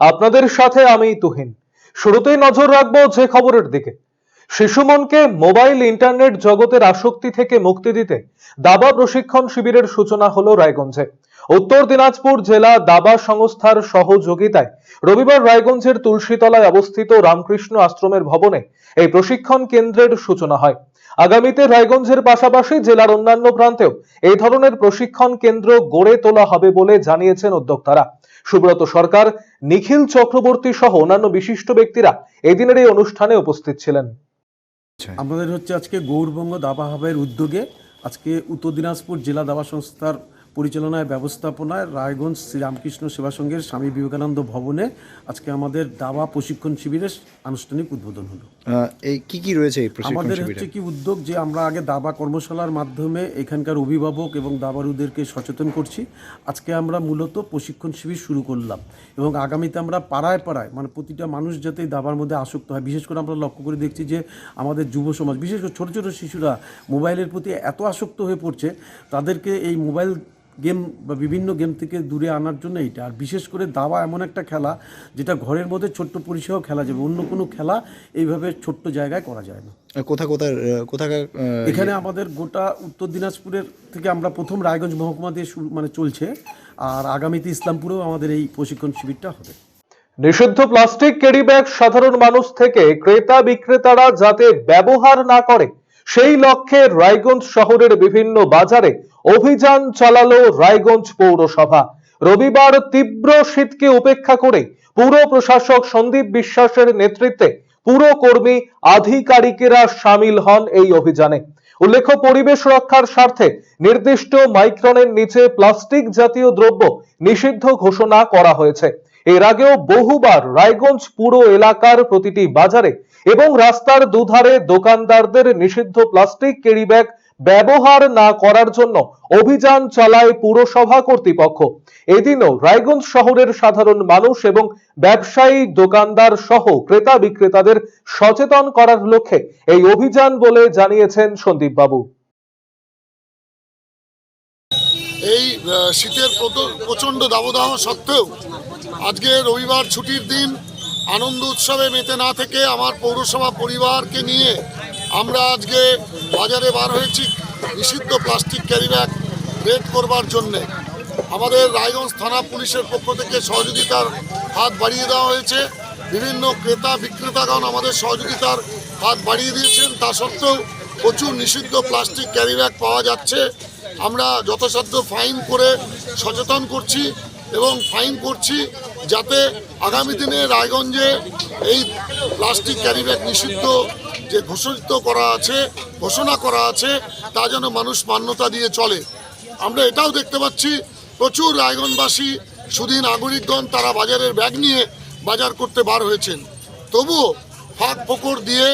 আপনাদের সাথে আমি তুহিন। শুরুতেই নজর রাখব যে খবরের দিকে। শিশু মনকে মোবাইল ইন্টারনেট জগতের আসক্তি থেকে মুক্তি দিতে দাবা প্রশিক্ষণ শিবিরের সূচনা হলো রায়গঞ্জে। উত্তর দিনাজপুর জেলা দাবা সংস্থার সহযোগিতায় রবিবার রায়গঞ্জের তুলসীতলায় অবস্থিত রামকৃষ্ণ আশ্রমের ভবনে এই প্রশিক্ষণ কেন্দ্রের সূচনা হয়। আগামীতে রায়গঞ্জের পাশাপাশি জেলার অন্যান্য প্রান্তেও এই ধরনের প্রশিক্ষণ কেন্দ্র গড়ে তোলা হবে বলে জানিয়েছেন উদ্যোক্তারা। সুব্রত সরকার নিখিল চক্রবর্তী সহ অন্যান্য বিশিষ্ট ব্যক্তিরা এদিনের এই অনুষ্ঠানে উপস্থিত ছিলেন। আমাদের হচ্ছে আজকে গৌরবঙ্গ দাবা হাবের উদ্যোগে আজকে উত্তর দিনাজপুর জেলা দাবা সংস্থার পরিচালনায় ব্যবস্থাপনায় রায়গঞ্জ শ্রীরামকৃষ্ণ সেবা সংঘের স্বামী বিবেকানন্দ ভবনে আজকে আমাদের দাবা প্রশিক্ষণ শিবিরের আনুষ্ঠানিক উদ্বোধন হলো। এই কি কি রয়েছে এই আমাদের হচ্ছে কি উদ্যোগ যে আমরা আগে দাবা কর্মশালার মাধ্যমে এখানকার অভিভাবক এবং দাবারুদেরকে সচেতন করছি। আজকে আমরা মূলত প্রশিক্ষণ শিবির শুরু করলাম এবং আগামীতে আমরা পাড়ায় পাড়ায় মানে প্রতিটা মানুষ যাতে দাবার মধ্যে আসক্ত হয় বিশেষ করে আমরা লক্ষ্য করে দেখছি যে আমাদের যুব সমাজ বিশেষ করে ছোটো ছোটো শিশুরা মোবাইলের প্রতি এত আসক্ত হয়ে পড়ছে তাদেরকে এই মোবাইল গেম বা বিভিন্ন গেম থেকে দূরে আনার জন্য এইটা। আর বিশেষ করে দাবা এমন একটা খেলা যেটা ঘরের মধ্যে ছোট্ট পরিসরেও খেলা যাবে। অন্য কোনো খেলা এইভাবে ছোট্ট জায়গায় করা যায় না। আহ, কোথা কোথার আহ, কোথাকার এখানে আমাদের গোটা উত্তর দিনাজপুরের থেকে আমরা প্রথম রায়গঞ্জ মহকুমা দিয়ে শুরু মানে চলছে। আর আগামীতে ইসলামপুরেও আমাদের এই প্রশিক্ষণ শিবিরটা হবে। নিষিদ্ধ প্লাস্টিক ক্যারি ব্যাগ সাধারণ মানুষ থেকে ক্রেতা বিক্রেতারা যাতে ব্যবহার না করে। সেই লক্ষ্যে রায়গঞ্জ শহরের বিভিন্ন বাজারে অভিযান চালালো রায়গঞ্জ পৌরসভা। রবিবার তীব্র শীতকে উপেক্ষা করে পুর প্রশাসক সন্দীপ বিশ্বাসের নেতৃত্বে পুরকর্মী আধিকারিকেরা সামিল হন এই অভিযানে। উল্লেখ্য, পরিবেশ রক্ষার স্বার্থে নির্দিষ্ট মাইক্রনের নিচে প্লাস্টিক জাতীয় দ্রব্য নিষিদ্ধ ঘোষণা করা হয়েছে। এর আগেও বহুবার রায়গঞ্জ পুরো এলাকার প্রতিটি বাজারে এবং রাস্তার দুধারে দোকানদারদের নিষিদ্ধ প্লাস্টিক ক্যারি ব্যাগ ব্যবহার না করার জন্য অভিযান চালায় পুরসভা কর্তৃপক্ষ। এদিনও রায়গঞ্জ শহরের সাধারণ মানুষ এবং ব্যবসায়ী, দোকানদার সহ ক্রেতা বিক্রেতাদের সচেতন করার লক্ষ্যে এই অভিযান বলে জানিয়েছেন সন্দীপ বাবু এই শীতের প্রচণ্ড দাবদাহ সত্ত্বেও আজকে রবিবার ছুটির দিন, আনন্দ উৎসবে মেতে না থেকে আমার পৌরসভা পরিবারকে নিয়ে আমরা আজকে বাজারে বার হয়েছি নিষিদ্ধ প্লাস্টিক ক্যারি ব্যাগ রেড করবার জন্যে। আমাদের রায়গঞ্জ থানা পুলিশের পক্ষ থেকে সহযোগিতার হাত বাড়িয়ে দেওয়া হয়েছে। বিভিন্ন ক্রেতা বিক্রেতাগণ আমাদের সহযোগিতার হাত বাড়িয়ে দিয়েছেন। তা সত্ত্বেও প্রচুর নিষিদ্ধ প্লাস্টিক ক্যারি ব্যাগ পাওয়া যাচ্ছে। আমরা যথাসাধ্য ফাইন করে সচেতন করছি। এবং ফাইন করছি যাতে আগামী দিনে রায়গঞ্জে এই প্লাস্টিক ক্যারি ব্যাগ নিষিদ্ধ যে ঘোষিত করা আছে, ঘোষণা করা আছে, তা যেন মানুষ মান্যতা দিয়ে চলে। আমরা এটাও দেখতে পাচ্ছি, প্রচুর রায়গঞ্জবাসী সুদিন নাগরিকগণ তারা বাজারের ব্যাগ নিয়ে বাজার করতে বার হয়েছেন। তবুও ফাঁক ফোকর দিয়ে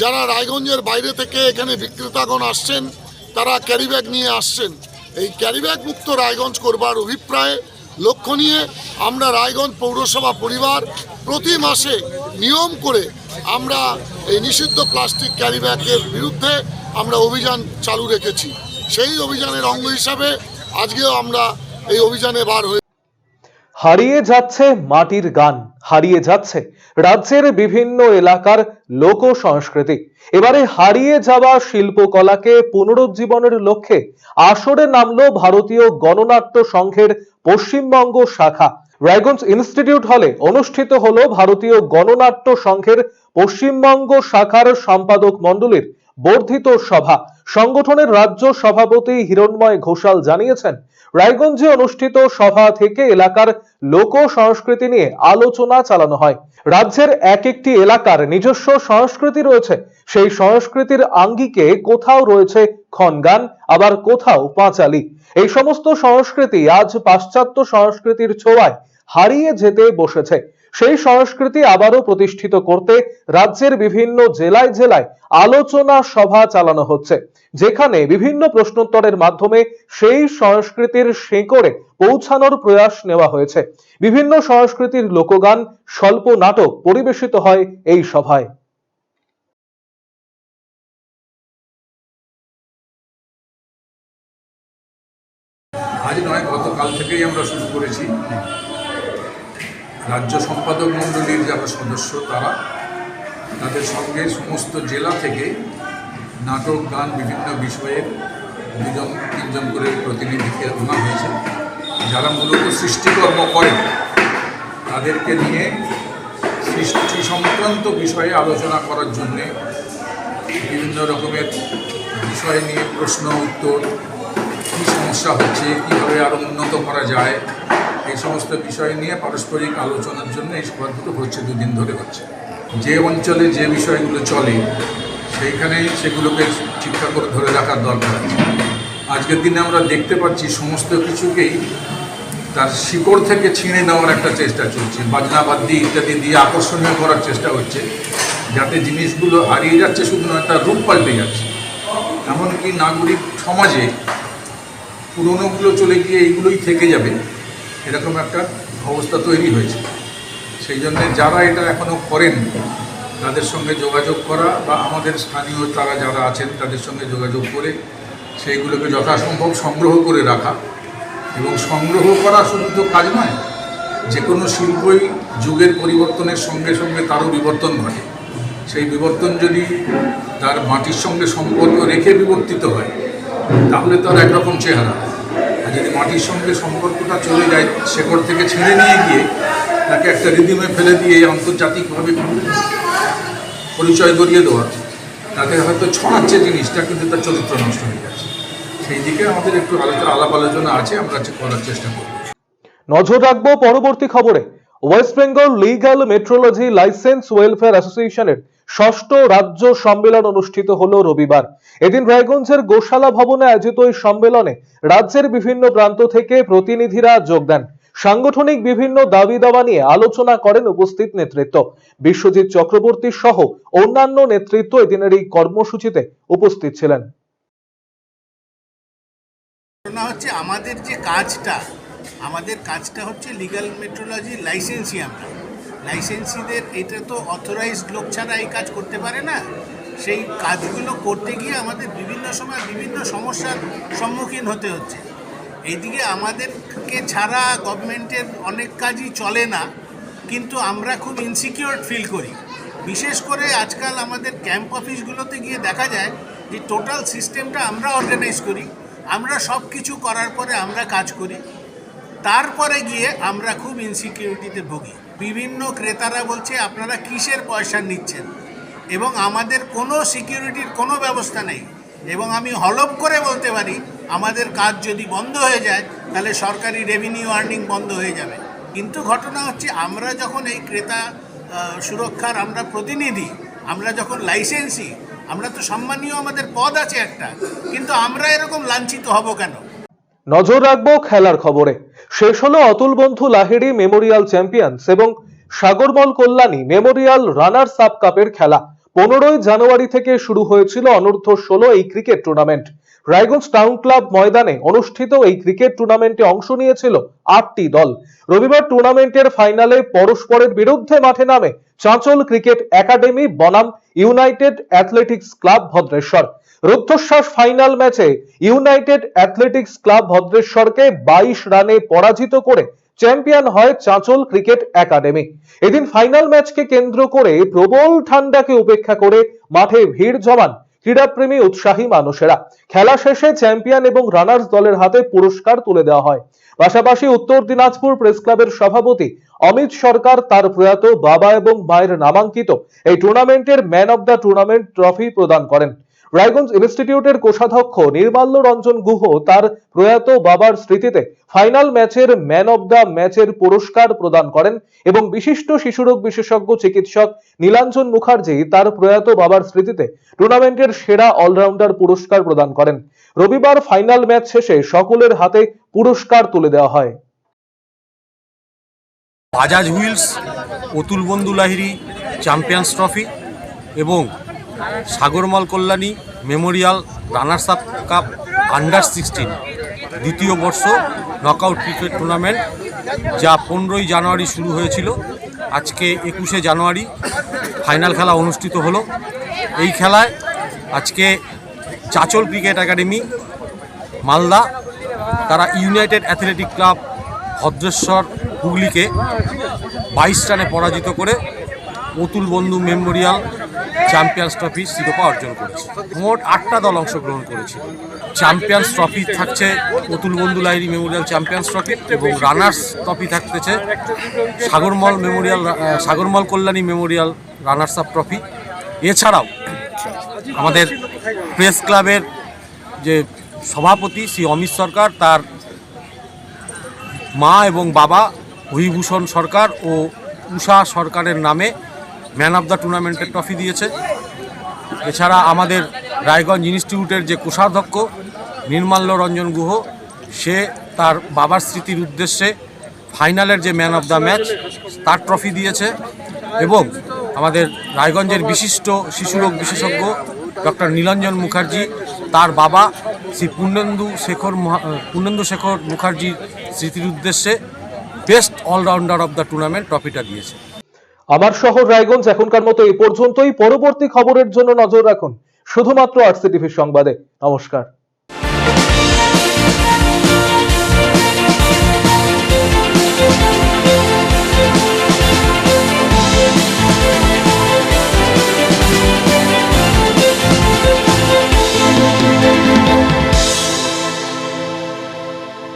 যারা রায়গঞ্জের বাইরে থেকে এখানে বিক্রেতাগণ আসছেন, তারা ক্যারি ব্যাগ নিয়ে আসছেন। এই ক্যারি ব্যাগ মুক্ত রায়গঞ্জ করবার অভিপ্রায়ে লক্ষ্য নিয়ে আমরা রায়গঞ্জ পৌরসভা পরিবার প্রতি মাসে নিয়ম করে আমরা এই নিষিদ্ধ প্লাস্টিক ক্যারি ব্যাগের বিরুদ্ধে আমরা অভিযান চালু রেখেছি। সেই অভিযানের অঙ্গ হিসাবে আজকেও আমরা এই অভিযানে বার হয়ে হারিয়ে যাচ্ছে মাটির গান, হারিয়ে যাচ্ছে রাজ্যের বিভিন্ন এলাকার লোক সংস্কৃতি এবারে হারিয়ে যাওয়া শিল্পকলাকে পুনরুজ্জীবনের লক্ষ্যে আসরে নামল ভারতীয় গণনাট্য সংঘের পশ্চিমবঙ্গ শাখা। রায়গঞ্জ ইনস্টিটিউট হলে অনুষ্ঠিত হল ভারতীয় গণনাট্য সংঘের পশ্চিমবঙ্গ শাখার সম্পাদক মণ্ডলীর বর্ধিত সভা। সংগঠনের রাজ্য সভাপতি হিরণময় ঘোষাল জানিয়েছেন, রায়গঞ্জে অনুষ্ঠিত সভা থেকে এলাকার লোক সংস্কৃতি নিয়ে আলোচনা চালানো হয়। রাজ্যের এক একটি এলাকার নিজস্ব সংস্কৃতি রয়েছে। সেই সংস্কৃতির আঙ্গিকে কোথাও রয়েছে খনগান, আবার কোথাও পাঁচালি। এই সমস্ত সংস্কৃতি আজ পাশ্চাত্য সংস্কৃতির ছোঁয়ায় হারিয়ে যেতে বসেছে। সেই সংস্কৃতি আবারও প্রতিষ্ঠিত করতে রাজ্যের বিভিন্ন জেলায় জেলায় আলোচনা সভা চালানো হচ্ছে, যেখানে বিভিন্ন প্রশ্নোত্তরের মাধ্যমে সেই সংস্কৃতির শেকড়ে পৌঁছানোর প্রয়াস নেওয়া হয়েছে। বিভিন্ন সংস্কৃতির লোকগান, স্বল্প নাটক পরিবেশিত হয় এই সভায়। আজ নয়, গতকাল থেকেই আমরা শুরু করেছি। রাজ্য সম্পাদক মণ্ডলীর যারা সদস্য তারা তাদের সঙ্গে সমস্ত জেলা থেকে নাটক, গান বিভিন্ন বিষয়ের দুজন, তিনজন করে প্রতিনিধিকে আনা হয়েছে। যারা মূলত সৃষ্টিকর্ম করেন তাদেরকে নিয়ে সৃষ্টি সংক্রান্ত বিষয়ে আলোচনা করার জন্যে বিভিন্ন রকমের বিষয় নিয়ে প্রশ্ন, উত্তর, কী সমস্যা হচ্ছে, কীভাবে আরও উন্নত করা যায় এই সমস্ত বিষয় নিয়ে পারস্পরিক আলোচনার জন্য এই সভাগুলো হচ্ছে, দুদিন ধরে হচ্ছে। যে অঞ্চলে যে বিষয়গুলো চলে, সেইখানে সেগুলোকে ঠিকঠাক করে ধরে রাখার দরকার আছে। আজকের দিনে আমরা দেখতে পাচ্ছি সমস্ত কিছুকেই তার শিকড় থেকে ছিঁড়ে নেওয়ার একটা চেষ্টা চলছে। বাজনা বাদ্যি ইত্যাদি দিয়ে আকর্ষণীয় করার চেষ্টা হচ্ছে, যাতে জিনিসগুলো হারিয়ে যাচ্ছে, শুধু নয়, তার রূপ পাল্টে যাচ্ছে। এমনকি নাগরিক সমাজে পুরনোগুলো চলে গিয়ে এইগুলোই থেকে যাবে। এরকম একটা অবস্থা তৈরি হয়েছে। সেই জন্য যারা এটা এখনও করেন তাদের সঙ্গে যোগাযোগ করা বা আমাদের স্থানীয় তারা যারা আছেন, তাদের সঙ্গে যোগাযোগ করে সেইগুলোকে যথাসম্ভব সংগ্রহ করে রাখা এবং সংগ্রহ করা শুধু তো কাজ নয় যে কোনো শিল্পই যুগের পরিবর্তনের সঙ্গে সঙ্গে তারও বিবর্তন ঘটে। সেই বিবর্তন যদি তার মাটির সঙ্গে সম্পর্ক রেখে বিবর্তিত হয়, তাহলে তার একরকম চেহারা। আর যদি মাটির সঙ্গে সম্পর্কটা চলে যায় শেকড় থেকে ছেড়ে নিয়ে গিয়ে তাকে একটা রিদিমে ফেলে দিয়ে আন্তর্জাতিকভাবে পরিচয় করিয়ে দেওয়া, তাতে হয়তো ছড়াচ্ছে জিনিসটা, কিন্তু তার চরিত্র নষ্ট হয়ে যাচ্ছে। সেই দিকে আমাদের একটু আলোচনা, আলাপ আলোচনা আছে, আমরা করার চেষ্টা করব। নজর রাখব পরবর্তী খবরে। West Bengal legal metrology licence welfare অ্যাসোসিয়েশনের ষষ্ঠ রাজ্য সম্মেলন অনুষ্ঠিত হলো রবিবার। এদিন রায়গঞ্জের গোশালা ভবনে আয়োজিত এই সম্মেলনে রাজ্যের বিভিন্ন প্রান্ত থেকে প্রতিনিধিরা যোগ দেন। সাংগঠনিক বিভিন্ন দাবি দাওয়া নিয়ে আলোচনা করেন উপস্থিত নেতৃত্ব। বিশ্বজিৎ চক্রবর্তী সহ অন্যান্য নেতৃত্ব এদিনের এই কর্মসূচিতে উপস্থিত ছিলেন। হচ্ছে আমাদের যে কাজটা, আমাদের কাজটা হচ্ছে লিগ্যাল মেট্রোলজি লাইসেন্সি আমরা লাইসেন্সিদের, এটা তো অথরাইজড লোক ছাড়া এই কাজ করতে পারে না। সেই কাজগুলো করতে গিয়ে আমাদের বিভিন্ন সময় বিভিন্ন সমস্যার সম্মুখীন হতে হচ্ছে। এইদিকে আমাদেরকে ছাড়া গভর্নমেন্টের অনেক কাজই চলে না, কিন্তু আমরা খুব ইনসিকিউর ফিল করি। বিশেষ করে আজকাল আমাদের ক্যাম্প অফিসগুলোতে গিয়ে দেখা যায় যে টোটাল সিস্টেমটা আমরা অর্গানাইজ করি। আমরা সব কিছু করার পরে আমরা কাজ করি। তারপরে গিয়ে আমরা খুব ইনসিকিউরিটিতে ভুগি। বিভিন্ন ক্রেতারা বলছে, আপনারা কিসের পয়সা নিচ্ছেন? এবং আমাদের কোনো সিকিউরিটির কোনো ব্যবস্থা নেই। এবং আমি হলপ করে বলতে পারি, আমাদের কাজ যদি বন্ধ হয়ে যায়, তাহলে সরকারি রেভিনিউ আর্নিং বন্ধ হয়ে যাবে। কিন্তু ঘটনা হচ্ছে, আমরা যখন এই ক্রেতা সুরক্ষার আমরা প্রতিনিধি, আমরা যখন লাইসেন্সি আমরা তো সম্মানীয় আমাদের পদ আছে একটা, কিন্তু আমরা এরকম লাঞ্ছিত হব কেন? নজর রাখব খেলার খবরে। শেষ হলো অতুল বন্ধু লাহিড়ী মেমোরিয়াল চ্যাম্পিয়ন্স এবং Sagarmal Kalyani memorial runners up কাপের খেলা। পনেরোই জানুয়ারি থেকে শুরু হয়েছিল অনূর্ধ্ব ষোলো এই cricket tournament. Raiganj town club ময়দানে অনুষ্ঠিত এই ক্রিকেট টুর্নামেন্টে অংশ নিয়েছিল আটটি দল। রবিবার টুর্নামেন্টের ফাইনালে পরস্পরের বিরুদ্ধে মাঠে নামে চাঁচল ক্রিকেট একাডেমি বনাম ইউনাইটেড অ্যাথলেটিক্স ক্লাব ভদ্রেশ্বর। রুদ্ধশ্বাস ফাইনাল ম্যাচে ইউনাইটেড অ্যাথলেটিক্স ক্লাব ভদ্রেশ্বরকে বাইশ রানে পরাজিত করে চ্যাম্পিয়ন হয় চাঁচল ক্রিকেট একাডেমি এদিন ফাইনাল ম্যাচকে কেন্দ্র করে প্রবল ঠান্ডাকে উপেক্ষা করে মাঠে ভিড় জমান ক্রীড়াপ্রেমী উৎসাহী মানুষেরা। খেলা শেষে চ্যাম্পিয়ন এবং রানার্স দলের হাতে পুরস্কার তুলে দেওয়া হয়। পাশাপাশি উত্তর দিনাজপুর প্রেস ক্লাবের সভাপতি অমিত সরকার তার প্রয়াত বাবা এবং মায়ের নামাঙ্কিত এই টুর্নামেন্টের man of the tournament trophy প্রদান করেন। রায়গঞ্জ ইনস্টিটিউটের কোষাধ্যক্ষ নির্মাল্য রঞ্জন গুহ তার প্রয়াত বাবার স্মৃতিতে ফাইনাল ম্যাচের ম্যান অব দ্য ম্যাচের পুরস্কার প্রদান করেন এবং বিশিষ্ট শিশুরোগ বিশেষজ্ঞ চিকিৎসক নীলাঞ্জন মুখার্জি তার প্রয়াত বাবার স্মৃতিতে টুর্নামেন্টের সেরা অলরাউন্ডার পুরস্কার প্রদান করেন। রবিবার ফাইনাল ম্যাচ শেষে সকলের হাতে পুরস্কার তুলে দেওয়া হয়। Bajaj wheels, Atul Bandhu Lahiri, champions trophy এবং Sagarmal Kalyani memorial runners up cup under sixteen, দ্বিতীয় বর্ষ নকআউট ক্রিকেট টুর্নামেন্ট, যা পনেরোই জানুয়ারি শুরু হয়েছিল। আজকে একুশে জানুয়ারি ফাইনাল খেলা অনুষ্ঠিত হলো। এই খেলায় আজকে চাচল ক্রিকেট একাডেমি, মালদা, তারা ইউনাইটেড অ্যাথলেটিক ক্লাব ভদ্রেশ্বর, হুগলিকে বাইশ রানে পরাজিত করে অতুল বন্ধু মেমোরিয়াল চ্যাম্পিয়ন্স ট্রফি শিরোপা অর্জন করেছে। মোট আটটা দল অংশগ্রহণ করেছে। চ্যাম্পিয়ন্স ট্রফি থাকছে Atul Bandhu Lahiri memorial champions trophy এবং রানার্স ট্রফি থাকতেছে Sagarmal memorial Sagarmal Kalyani memorial runners up trophy এছাড়াও আমাদের প্রেস ক্লাবের যে সভাপতি শ্রী অমিত সরকার, তার মা এবং বাবা হরিভূষণ সরকার ও উষা সরকারের নামে ম্যান অফ দ্য টুর্নামেন্টের ট্রফি দিয়েছে। এছাড়া আমাদের রায়গঞ্জ ইনস্টিটিউটের যে কোষাধ্যক্ষ নির্মাল্য রঞ্জন গুহ, সে তার বাবার স্মৃতির উদ্দেশ্যে ফাইনালের যে ম্যান অফ দ্য ম্যাচ, তার ট্রফি দিয়েছে এবং আমাদের রায়গঞ্জের বিশিষ্ট শিশুরোগ বিশেষজ্ঞ ডক্টর নীলঞ্জন মুখার্জি, তার বাবা শ্রী পূর্ণেন্দু শেখর পূর্ণেন্দু শেখর মুখার্জির স্মৃতির উদ্দেশ্যে best allrounder of the tournament ট্রফিটা দিয়েছে। আমার শহর রায়গঞ্জ এখনকার মতো এ পর্যন্তই। পরবর্তী খবরের জন্য নজর রাখুন। শুধুমাত্র আরসিটিভির সংবাদে। নমস্কার।